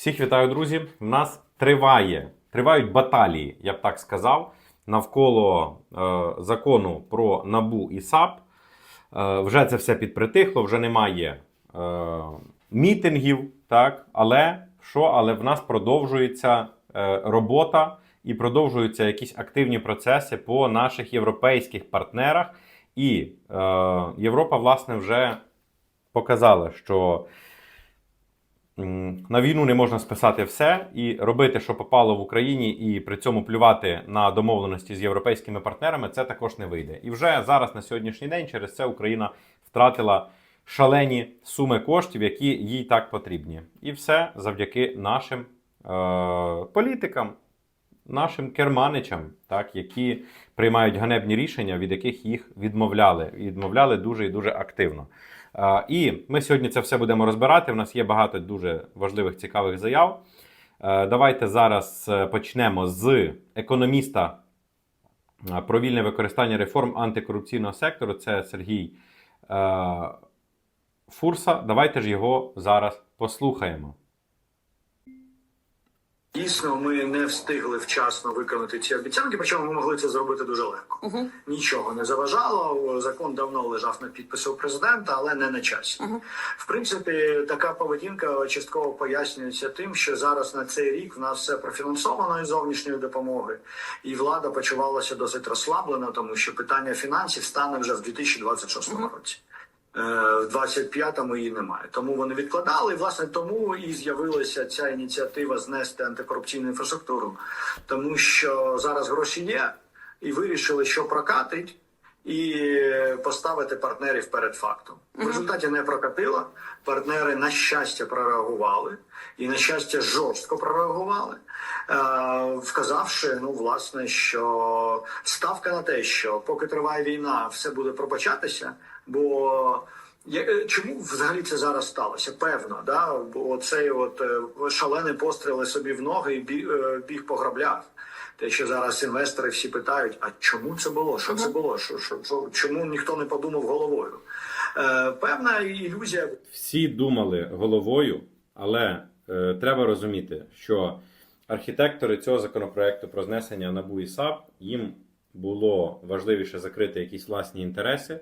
Всіх вітаю, друзі. У нас триває, тривають баталії, я б так сказав, навколо е, закону про НАБУ і САП. Е, вже це все підпритихло, вже немає е, мітингів, так? але що? Але в нас продовжується е, робота і продовжуються якісь активні процеси по наших європейських партнерах. І е, Європа, власне, вже показала, що на війну не можна списати все і робити, що попало в Україні, і при цьому плювати на домовленості з європейськими партнерами, це також не вийде. І вже зараз на сьогоднішній день через це Україна втратила шалені суми коштів, які їй так потрібні. І все завдяки нашим е- політикам, нашим керманичам, так, які приймають ганебні рішення, від яких їх відмовляли. Відмовляли дуже і дуже активно. Е, І ми сьогодні це все будемо розбирати. У нас є багато дуже важливих цікавих заяв. Е, Давайте зараз е, почнемо з економіста про вільне використання реформ антикорупційного сектору. Це Сергій Фурса. Давайте ж його зараз послухаємо. Дійсно, ми не встигли вчасно виконати ці обіцянки, причому ми могли це зробити дуже легко. Угу. Нічого не заважало. Закон давно лежав на підписі у президента, але не на часі. Мгм. В принципі, така поведінка частково пояснюється тим, що зараз на цей рік в нас все профінансовано із зовнішньої допомоги, і влада почувалася досить розслаблено, тому що питання фінансів стане вже в 2026 Мгм. році. Е, В 25-му її немає. Тому вони відкладали. І, власне, тому і з'явилася ця ініціатива знести антикорупційну інфраструктуру, тому що зараз гроші є, і вирішили, що прокатить, і поставити партнерів перед фактом. В результаті не прокатило. Партнери, на щастя, прореагували, і на щастя, жорстко прореагували, е, вказавши, ну, власне, що ставка на те, що поки триває війна, все буде пробачатися. Бо е, чому взагалі це зараз сталося? Певно, да? бо цей от е, шалений постріли собі в ноги і біг по граблях. Те, що зараз інвестори всі питають: а чому це було? Що це було? Що, що, що, чому ніхто не подумав головою? Е, певна ілюзія Всі думали головою, але треба розуміти, що архітектори цього законопроекту про знесення НАБУ і САП їм було важливіше закрити якісь власні інтереси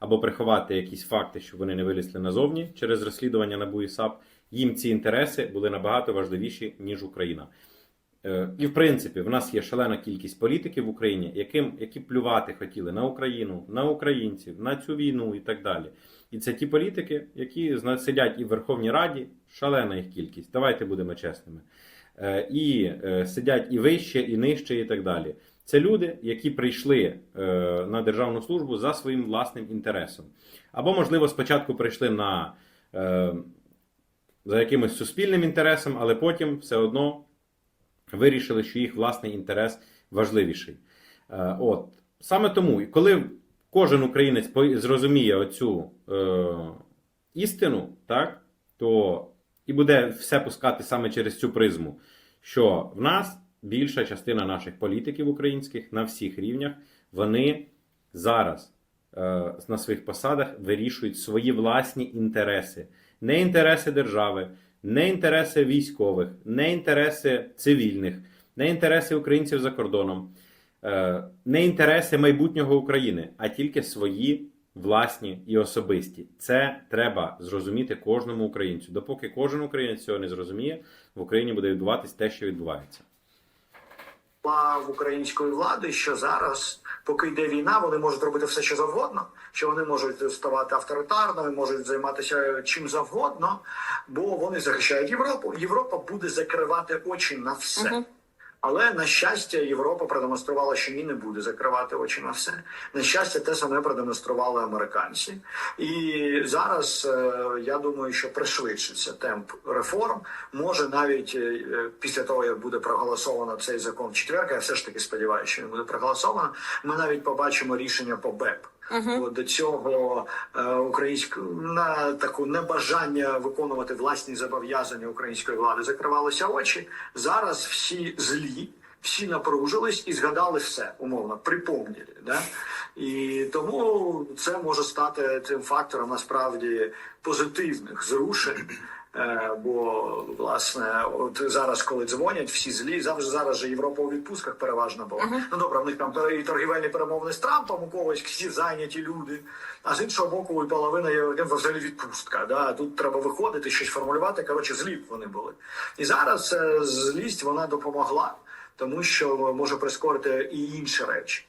або приховати якісь факти, щоб вони не вилізли назовні через розслідування НАБУ і САП. Їм ці інтереси були набагато важливіші, ніж Україна. Е, І в принципі, в нас є шалена кількість політиків в Україні, яким, які плювати хотіли на Україну, на українців, на цю війну і так далі. І це ті політики, які сидять і в Верховній Раді, шалена їх кількість. Давайте будемо чесними. Е, І е, сидять і вище, і нижче, і так далі. Це люди, які прийшли на державну службу за своїм власним інтересом. Або, можливо, спочатку прийшли на за якимось суспільним інтересом, але потім все одно вирішили, що їх власний інтерес важливіший. Е, От саме тому, коли кожен українець зрозуміє оцю е, істину, так, то і буде все пускати саме через цю призму, що в нас більша частина наших політиків українських на всіх рівнях, вони зараз е, на своїх посадах вирішують свої власні інтереси, не інтереси держави, не інтереси військових, не інтереси цивільних, не інтереси українців за кордоном, е, не інтереси майбутнього України, а тільки свої власні і особисті. Це треба зрозуміти кожному українцю. Допоки кожен українець цього не зрозуміє, в Україні буде відбуватись те, що відбувається. В української влади, що зараз, поки йде війна, вони можуть робити все, що завгодно, що вони можуть ставати авторитарними, можуть займатися чим завгодно, бо вони захищають Європу. Європа буде закривати очі на все. Але на щастя, Європа продемонструвала, що ні, не буде закривати очі на все. На щастя, те саме продемонстрували американці. І зараз е, я думаю, що пришвидшиться темп реформ. Може, навіть е, після того, як буде проголосовано цей закон в четвер, я все ж таки сподіваюся, що він буде проголосовано. Ми навіть побачимо рішення по БЕП. Бо до цього е, українську на таку небажання виконувати власні зобов'язання української влади закривалися очі. Зараз всі злі, всі напружились і згадали все умовно, припомнили. Да? І тому це може стати тим фактором насправді позитивних зрушень Е, Бо власне, от зараз, коли дзвонять, всі злі, завжди зараз же Європа у відпустках переважно була. Ну добре, в них там і торгівельні перемовини з Трампом, у когось всі зайняті люди. А з іншого боку, і половина є взагалі відпустка. Да? Тут треба виходити, щось формулювати. Коротше, злі вони були. І зараз е, злість вона допомогла, тому що може прискорити і інші речі.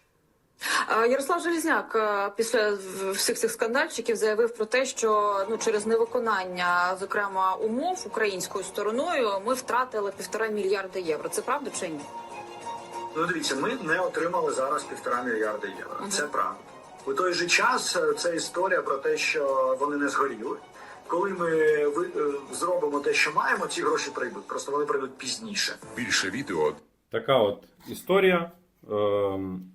Е, Ярослав Желізняк е, після всіх цих скандальчиків заявив про те, що ну через невиконання, зокрема, умов українською стороною, ми втратили півтора мільярда євро. Це правда чи ні? Ну, дивіться, ми не отримали зараз півтора мільярда євро. Це правда. У той же час е, це історія про те, що вони не згоріли. Коли ми е, зробимо те, що маємо, ці гроші прийдуть. Просто вони прийдуть пізніше. Більше відео Така от історія. Ем,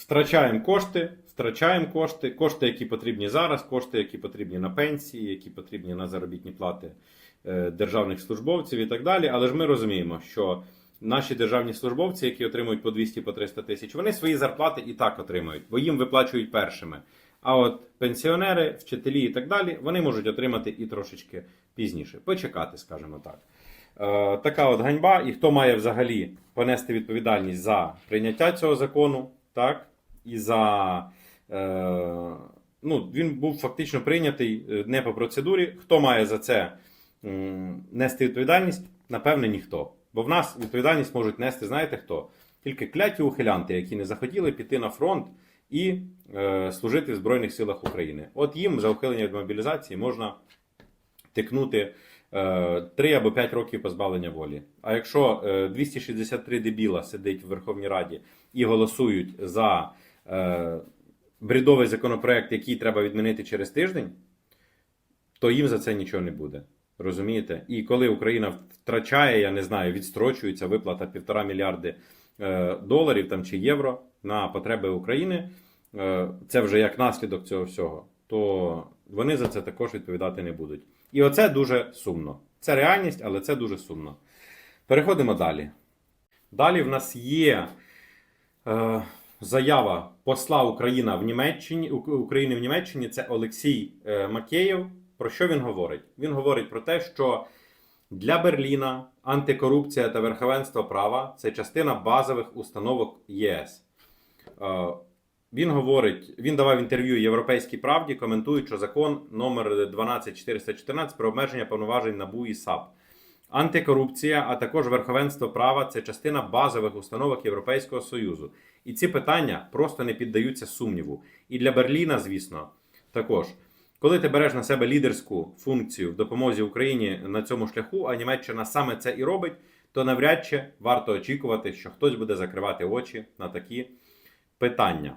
Втрачаємо кошти, втрачаємо кошти, кошти, які потрібні зараз, кошти, які потрібні на пенсії, які потрібні на заробітні плати е, державних службовців і так далі. Але ж ми розуміємо, що наші державні службовці, які отримують по 200 по 300 тисяч, вони свої зарплати і так отримують, бо їм виплачують першими. А от пенсіонери, вчителі і так далі, вони можуть отримати і трошечки пізніше. Почекати, скажімо так. Е, така от ганьба, і хто має взагалі понести відповідальність за прийняття цього закону, так, і за. Е, ну, він був фактично прийнятий е, не по процедурі. Хто має за це нести відповідальність? Напевне, ніхто. Бо в нас відповідальність можуть нести, знаєте хто? Тільки кляті ухилянти, які не захотіли піти на фронт і е, служити в Збройних силах України. От їм за ухилення від мобілізації можна тикнути 3 або 5 років позбавлення волі. А якщо е, 263 дебіла сидить в Верховній Раді і голосують за е, бредовий законопроект, який треба відмінити через тиждень, то їм за це нічого не буде. Розумієте? І коли Україна втрачає, я не знаю, відстрочується виплата півтора мільярди е, доларів там, чи євро на потреби України, е, це вже як наслідок цього всього, то вони за це також відповідати не будуть. І оце дуже сумно. Це реальність, але це дуже сумно. Переходимо далі. Далі в нас є е, заява посла Україна в Німеччині, України в Німеччині. Це Олексій е, Макеєв. Про що він говорить? Він говорить про те, що для Берліна антикорупція та верховенство права це частина базових установок ЄС. Він говорить, він давав інтерв'ю Європейській правді, коментуючи закон номер 12414 про обмеження повноважень НАБУ і САП. Антикорупція, а також верховенство права це частина базових установок Європейського Союзу. І ці питання просто не піддаються сумніву. І для Берліна, звісно, також. Коли ти береш на себе лідерську функцію в допомозі Україні на цьому шляху, а Німеччина саме це і робить, то навряд чи варто очікувати, що хтось буде закривати очі на такі питання.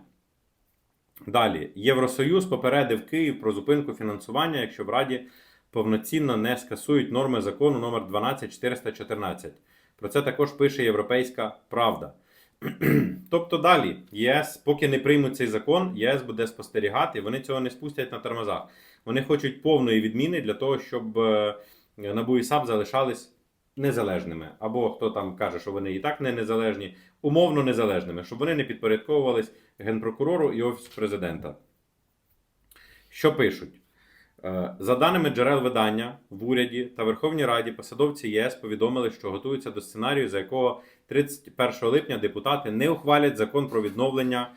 Далі, Євросоюз попередив Київ про зупинку фінансування, якщо в Раді повноцінно не скасують норми закону номер 12414. Про це також пише Європейська Правда. тобто далі, ЄС, поки не приймуть цей закон, ЄС буде спостерігати, вони цього не спустять на тормозах. Вони хочуть повної відміни для того, щоб е, НАБУ і САП залишались незалежними. Або хто там каже, що вони і так не незалежні, умовно незалежними, щоб вони не підпорядковувались Генпрокурору і Офісу президента. Що пишуть? Е, За даними джерел видання в уряді та Верховній Раді, посадовці ЄС повідомили, що готуються до сценарію, за якого 31 липня депутати не ухвалять закон про відновлення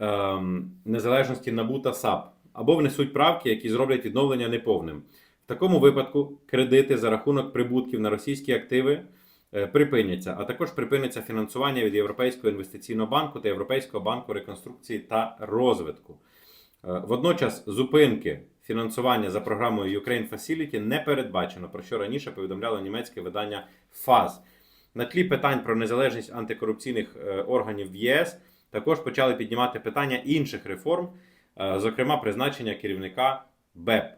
ем, незалежності НАБУ та САП або внесуть правки, які зроблять відновлення неповним. В такому випадку кредити за рахунок прибутків на російські активи припиняться, а також припиниться фінансування від Європейського інвестиційного банку та Європейського банку реконструкції та розвитку. Е, Водночас зупинки фінансування за програмою Ukraine Facility не передбачено, про що раніше повідомляло німецьке видання ФАЗ. На тлі питань про незалежність антикорупційних е, органів в ЄС також почали піднімати питання інших реформ, е, зокрема призначення керівника БЕП,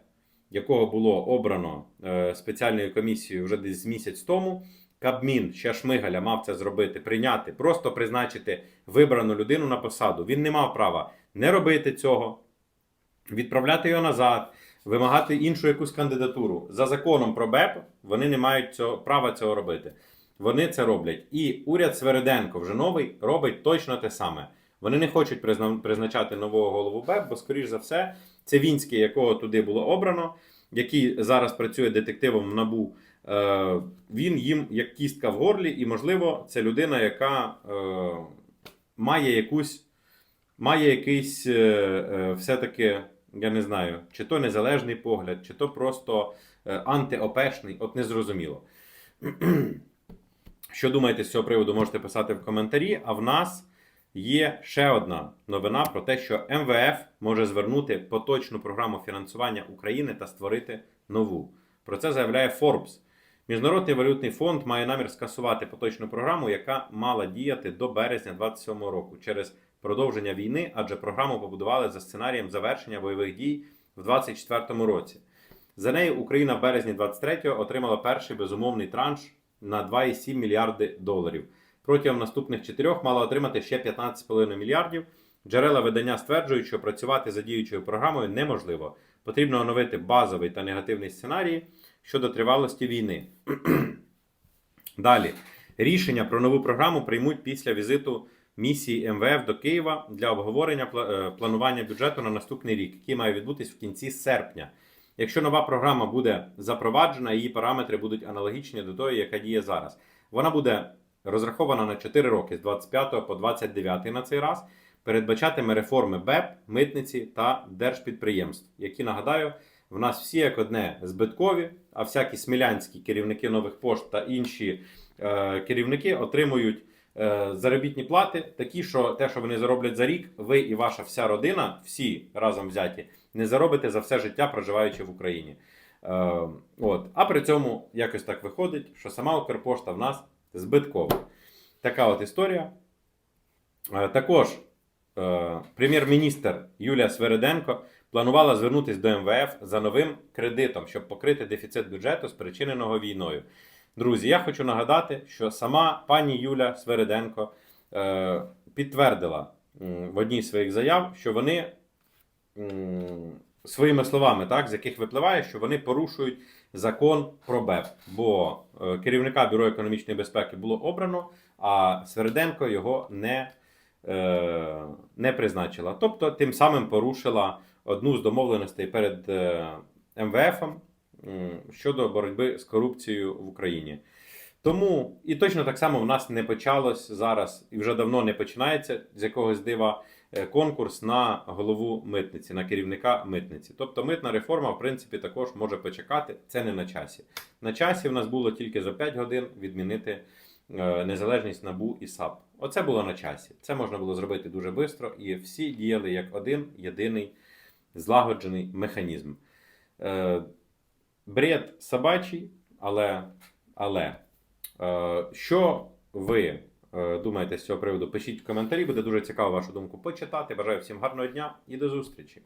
якого було обрано е, спеціальною комісією вже десь місяць тому. Кабмін ще Шмигаля мав це зробити, прийняти, просто призначити вибрану людину на посаду. Він не мав права не робити цього, відправляти його назад, вимагати іншу якусь кандидатуру. За законом про БЕП вони не мають цього, права цього робити. Вони це роблять. І уряд Свериденко, вже новий, робить точно те саме. Вони не хочуть призна- призначати нового голову БЕП, бо, скоріш за все, це Вінський, якого туди було обрано. який зараз працює детективом в НАБУ, він їм як кістка в горлі, і, можливо, це людина, яка е, має якусь, має якийсь е, е, все-таки, я не знаю, чи то незалежний погляд, чи то просто е, антиопешний, от незрозуміло. Що думаєте з цього приводу, можете писати в коментарі. А в нас є ще одна новина про те, що МВФ може звернути поточну програму фінансування України та створити нову. Про це заявляє Forbes. Міжнародний валютний фонд має намір скасувати поточну програму, яка мала діяти до березня 2027 року через продовження війни, адже програму побудували за сценарієм завершення бойових дій в 2024 році. За нею Україна в березні 23-го отримала перший безумовний транш на 2,7 мільярди доларів. Протягом наступних чотирьох мала отримати ще 15,5 мільярдів. Джерела видання стверджують, що працювати за діючою програмою неможливо. Потрібно оновити базовий та негативний сценарії щодо тривалості війни. Далі. Рішення про нову програму приймуть після візиту місії МВФ до Києва для обговорення е, планування бюджету на наступний рік, який має відбутись в кінці серпня. Якщо нова програма буде запроваджена, її параметри будуть аналогічні до тої, яка діє зараз. Вона буде розрахована на 4 роки з 25 по 29 на цей раз. Передбачатиме реформи БЕП, митниці та держпідприємств, які нагадаю, в нас всі як одне збиткові, а всякі смілянські керівники нових пошт та інші е, керівники отримують е, заробітні плати, такі, що те, що вони зароблять за рік, ви і ваша вся родина, всі разом взяті, не заробите за все життя, проживаючи в Україні. Е, от. А при цьому якось так виходить, що сама Укрпошта в нас збиткова. Така от історія. Е, Також е, прем'єр-міністр Юлія Свериденко планувала звернутися до МВФ за новим кредитом, щоб покрити дефіцит бюджету, спричиненого війною. Друзі, я хочу нагадати, що сама пані Юля Свериденко е, підтвердила в одній з своїх заяв, що вони своїми словами, так, з яких випливає, що вони порушують закон про БЕП, бо е, керівника Бюро економічної безпеки було обрано, а Свериденко його не, е, не призначила. Тобто, тим самим порушила одну з домовленостей перед е, МВФом м, щодо боротьби з корупцією в Україні. Тому і точно так само в нас не почалось зараз, і вже давно не починається з якогось дива е, конкурс на голову митниці, на керівника митниці. Тобто митна реформа, в принципі, також може почекати. Це не на часі. На часі в нас було тільки за 5 годин відмінити е, незалежність НАБУ і САП. Оце було на часі. Це можна було зробити дуже швидко, і всі діяли як один єдиний злагоджений механізм. Е, бред собачий, але, але е, що ви е, думаєте з цього приводу? Пишіть в коментарі, буде дуже цікаво вашу думку почитати. Бажаю всім гарного дня і до зустрічі!